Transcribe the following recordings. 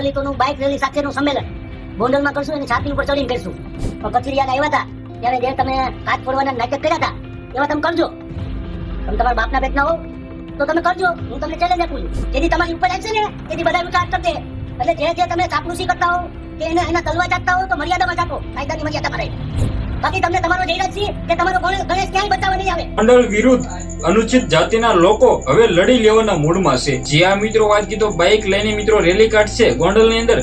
દલિતોનું bike rally સાથેનું સંમેલન. ગોંડલમાં કરશું અને છાતી ઉપર ચડીને કરશું પણ કચરિયાને આવ્યા હતા, ત્યારે જે તમે હાથ ફોડવાના નાટક કર્યા હતા, એવા તમે કરજો. તમે તમારા બાપના બેટના હો તો તમે કરજો. હું તમને ચેલેન્જ આપું છું. જેથી તમારી ઉપર આવશે ને તેથી બધા વિચાર કરશે. એટલે જે જે તમે ચાપલુસી કરતા હો કે એને એના તલવા ચાટતા હો તો મર્યાદામાં ચાટો કાયદાની મર્યાદામાં રહી બાકી તમને તમારો જયરાજસિંહ કે તમારો ગણેશ ક્યાંય બચાવવા નહીં આવે. વિરુદ્ધ અનુચિત જાતિના લોકો હવે લડી લેવાના મૂડમાં છે. જે આ મિત્રો વાત કીધો બાઇક લઈને મિત્રો રેલી કાઢશે, ગોંડલની અંદર?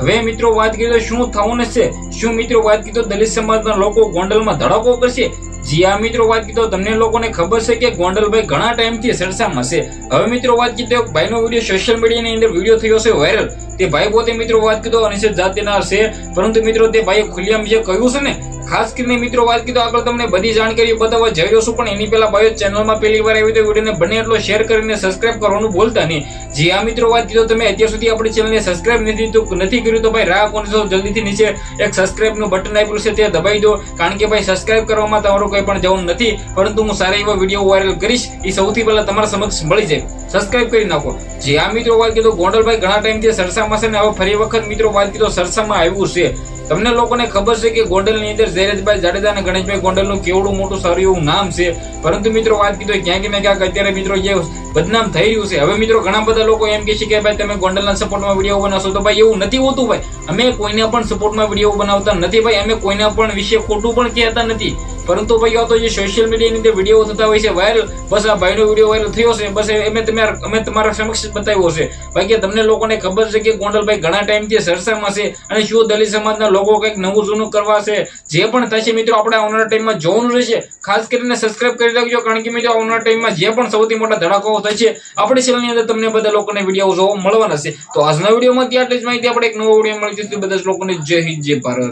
હવે મિત્રો વાત કીધો શું થવું છે શું મિત્રો વાત કીધો દલિત સમાજના લોકો ગોંડલમાં ધડાકો કરશે? જી આ મિત્રો વાત કીધો તમને લોકોને ખબર છે કે ગોંડલભાઈ ઘણા ટાઈમથી ચર્ચામાં છે. હવે મિત્રો વાત કીધો એક ભાઈનો વીડિયો સોશિયલ મીડિયાની અંદર વીડિયો થયો છે વાયરલ તે ભાઈ પોતે મિત્રો વાત કીધો અનિશ્ચિત જાતિના છે. પરંતુ મિત્રો તે ભાઈએ ખુલ્લામાં જે કહ્યું છે ને ખાસ કરીને મિત્રો વાત કીધું આગળ તમને બધી જાણકારી બતાવવા જઈ રહ્યો છું, પણ એની પહેલા બાયો ચેનલમાં પહેલી વાર આવી તો વિડીયોને બને એટલો શેર કરીને સબસ્ક્રાઇબ કરવાનું ભૂલતા નહીં. જે આ મિત્રો વાત કીધો તમે અત્યાર સુધી આપણી ચેનલને સબસ્ક્રાઇબ નથી નથી કર્યું તો ભાઈ રાહ કોને જલ્દીથી નીચે એક સબસ્ક્રાઇબનું બટન આપ્યું છે તે દબાઈ દો, કારણ કે ભાઈ સબસ્ક્રાઇબ કરવામાં તમારું કંઈ પણ જવાનું નથી, પરંતુ હું સારા એવા વીડિયો વાયરલ કરીશ એ સૌથી પહેલા તમારા સમક્ષ મળી જાય. સબસ્ક્રાઇબ કરી નાખો. જે આ મિત્રો વાત કીધું, ગોંડલભાઈ ઘણા ટાઈમથી સરસામાં છે ને હવે ફરી વખત મિત્રો વાત કીધો, સરસામાં આવ્યું છે. તમને લોકોને ખબર છે કે ગોંડલની અંદર જયરાજભાઈ જાડેજા અને ગણેશભાઈ ગોંડલનું કેવડું મોટું સારું એવું નામ છે. પરંતુ મિત્રો વાત કીધો, ક્યાંક ને ક્યાંક અત્યારે મિત્રો જે બદનામ થઈ રહ્યું છે. હવે મિત્રો ઘણા બધા લોકો એમ કહે છે કે ભાઈ તમે ગોંડલના સપોર્ટમાં વીડિયો બનાવશો તો ભાઈ એવું નથી હોતું ભાઈ. અમે કોઈને પણ સપોર્ટમાં વીડિયો બનાવતા નથી ભાઈ. અમે કોઈના પણ વિશે ખોટું પણ કહેતા નથી. પરંતુ ભાઈ આ તો જે સોશિયલ મીડિયાની અંદર વીડિયો થતા હોય છે વાયરલ બસ આ ભાઈનો વીડિયો વાયરલ થયો છે, બસ એમ તમે અમે તમારા સમક્ષ બતાવ્યો છે. બાકી તમને લોકોને ખબર છે કે ગોંડલભાઈ ઘણા ટાઈમથી સરસામાં છે અને શું દલિત સમાજના લોકો કંઈક નવું જૂનું કરવા છે, જે પણ થશે મિત્રો, આપણે આવનારા ટાઈમમાં જોવાનું રહેશે. ખાસ કરીને સબસ્ક્રાઇબ કરી રાખજો, કારણ કે મિત્રો, આવનારા ટાઈમમાં જે પણ સૌથી મોટા ધડાકાઓ થશે આપણી ચેનલની અંદર તમને બધા લોકોને વીડિયો જોવા મળવાના છે. તો આજના વિડીયોમાં ત્યાં જ માહિતી, આપણે એક નવો વીડિયો મળી જશે બધા લોકોને જય હિન્દ, જય ભારત.